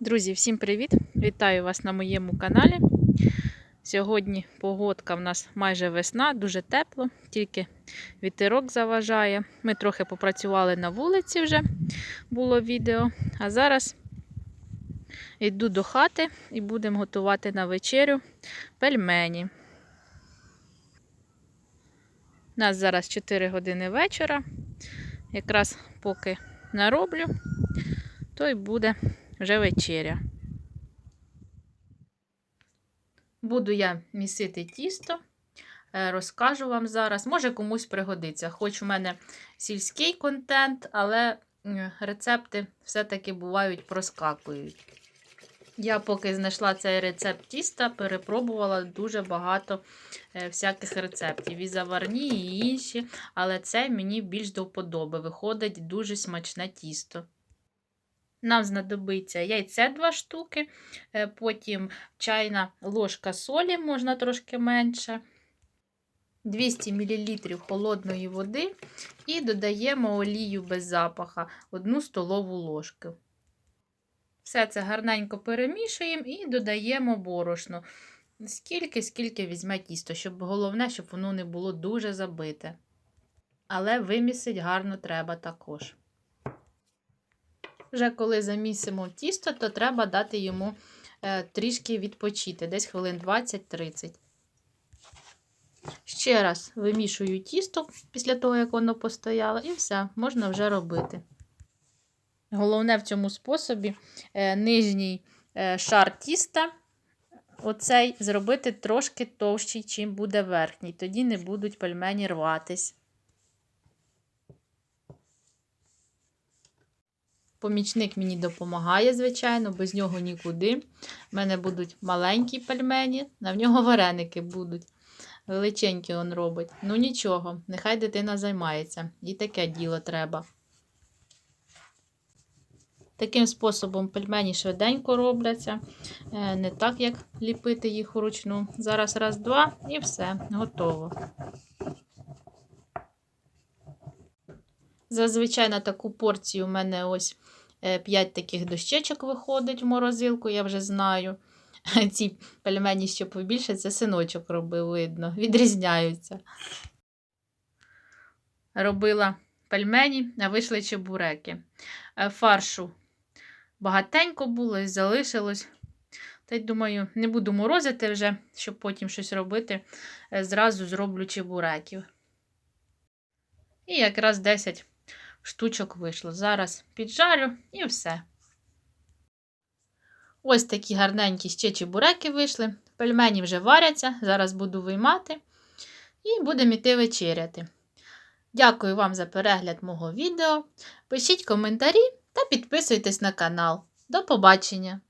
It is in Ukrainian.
Друзі, всім привіт! Вітаю вас на моєму каналі. Сьогодні погодка в нас майже весна, дуже тепло, тільки вітерок заважає. Ми трохи попрацювали на вулиці вже, було відео. А зараз йду до хати і будемо готувати на вечерю пельмені. У нас зараз 4 години вечора. Якраз поки нароблю, то й буде вже вечеря. Буду я місити тісто, е, розкажу вам зараз. Може комусь пригодиться. Хоч у мене сільський контент, але рецепти все-таки бувають проскакують. Я поки знайшла цей рецепт тіста, перепробувала дуже багато е, всяких рецептів. І заварні, і інші, але це мені більш до вподоби. Виходить дуже смачне тісто. Нам знадобиться яйце 2 штуки, е, потім чайна ложка солі, можна трошки менше, 200 мл холодної води і додаємо олію без запаха 1 столову ложку. Все це гарненько перемішуємо і додаємо борошно. Скільки, скільки візьме тісто, щоб головне, щоб воно не було дуже забите. Але вимісить гарно треба також. Вже коли замісимо тісто, то треба дати йому е, трішки відпочити, десь хвилин 20-30. Ще раз вимішую тісто після того, як воно постояло, і все, можна вже робити. Головне в цьому способі е, нижній е, шар тіста оцей зробити трошки товщий, чим буде верхній. Тоді не будуть пельмені рватись. Помічник мені допомагає, звичайно, без нього нікуди. У мене будуть маленькі пельмені, а в нього вареники будуть. Величенькі він робить. Ну нічого, нехай дитина займається. І таке діло треба. Таким способом пельмені швиденько робляться. Е, Не так, як ліпити їх вручну. Зараз раз, два і все, готово. Зазвичай на таку порцію у мене ось 5 таких дощечок виходить в морозилку, я вже знаю. Ці пельмені, що побільше, це синочок робив, видно, відрізняються. Робила пельмені, а вийшли чебуреки. Е, Фаршу багатенько було і залишилось. Та й думаю, не буду морозити вже, щоб потім щось робити. Е, Зразу зроблю чебуреків. І якраз 10 штучок вийшло. Зараз піджарю і все. Ось такі гарненькі ще чебуреки вийшли. Пельмені вже варяться, зараз буду виймати і будемо йти вечеряти. Дякую вам за перегляд мого відео. Пишіть коментарі та підписуйтесь на канал. До побачення!